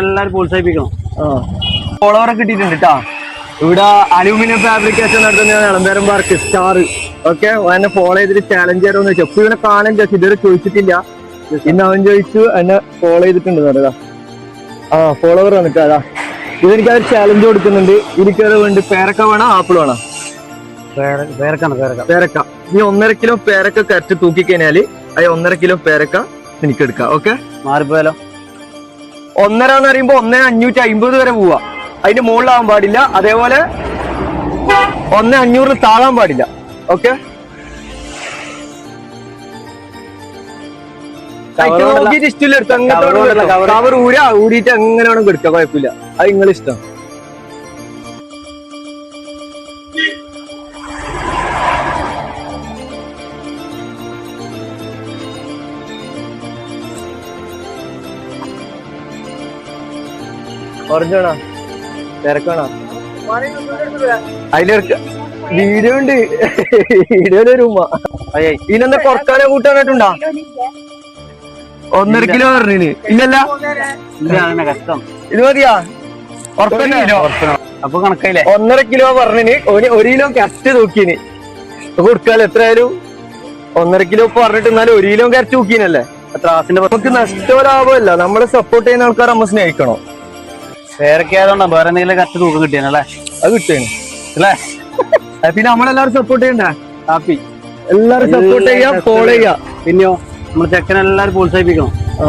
എല്ലാരും പ്രോത്സാഹിപ്പിക്കണം. ഫോളോവറെ കിട്ടിയിട്ടുണ്ട് കേട്ടാ ഇവിടെ അലൂമിനിയം ഫാബ്രിക്കേഷൻ നടത്തുന്ന ഇളമ്പേരം പാർക്ക് സ്റ്റാർ ഓക്കെ എന്നെ ഫോളോ ചെയ്തിട്ട് ചാലഞ്ച് ചെയ്യാറോന്ന് വെച്ചാൽ അപ്പൊ ഇവനെ കാണാൻ ചോദിച്ചു ഇതുവരെ ചോദിച്ചിട്ടില്ല. ഇന്ന് അവൻ ചോദിച്ചു എന്നെ ഫോളോ ചെയ്തിട്ടുണ്ട് പറയാ ആ ഫോളോവർ വന്നിട്ട് അതാ. ഇതെനിക്ക് അവർ ചാലഞ്ച് കൊടുക്കുന്നുണ്ട്. എനിക്ക് വേണ്ടി പേരക്ക വേണോ? ആപ്പിൾ വേണോ? പേരക്ക. നീ ഒന്നര കിലോ പേരക്ക കറക്റ്റ് തൂക്കി കഴിഞ്ഞാൽ അത് ഒന്നര കിലോ പേരക്ക എനിക്ക് എടുക്കാം. ഓക്കെ മാറിപ്പോയാലോ? ഒന്നര എന്ന് പറയുമ്പോ ഒന്നര അഞ്ഞൂറ്റി അമ്പത് വരെ പോവാ. അതിന്റെ മുകളിലാവാൻ പാടില്ല. അതേപോലെ ഒന്ന് അഞ്ഞൂറിന് താഴാൻ പാടില്ല. ഓക്കെ. നോക്കിയിട്ട് ഇഷ്ടമില്ല എടുത്ത്. അങ്ങനെ കവർ ഊരാ ഊരിയിട്ട് എങ്ങനെ വേണം കുഴപ്പമില്ല. അത് നിങ്ങൾ ഇഷ്ടം ഓറഞ്ചാണോ തിരക്കാണോ അതിലെടുക്ക വീഡിയോ ഉണ്ട്. വീഡിയോ ഒരു ഉമ്മ. അയ്യേ ഇതിനെന്താ കുറക്കാനോ കൂട്ടാനായിട്ടുണ്ടോ ഒന്നര കിലോ പറഞ്ഞു ഇല്ലല്ല ഇല്ല കഷ്ടം. ഇത് മതിയാ? അപ്പൊ കണക്കായില്ലേ? ഒന്നര കിലോ പറഞ്ഞിന്. ഒരു ഒരു കിലോ കറക്റ്റ് തൂക്കിന്. കൊടുക്കാലോ? എത്രയായാലും? ഒന്നര കിലോ പറഞ്ഞിട്ട് എന്നാലും ഒരു കിലോ കറക്റ്റ് തൂക്കിനല്ലേ? ത്രാസിന്റെ നമുക്ക് നഷ്ടമോ ലാഭമല്ല നമ്മളെ സപ്പോർട്ട് ചെയ്യുന്ന ആൾക്കാർ നമ്മൾ സ്നേഹിക്കണോ. പേരൊക്കെ ആയതുകൊണ്ടാ വേറെ എന്തെങ്കിലും കറക്റ്റ് തൂക്കം കിട്ടിയാനല്ലേ അത് കിട്ടിയാണ് അല്ലേ? പിന്നെ നമ്മളെല്ലാവരും സപ്പോർട്ട് ചെയ്യണ്ടേ? ഹാപ്പി എല്ലാരും സപ്പോർട്ട് ചെയ്യാം ഫോളോ ചെയ്യാം. പിന്നെയോ നമ്മൾ ചെക്കനെല്ലാരും പ്രോത്സാഹിപ്പിക്കണം. ആ.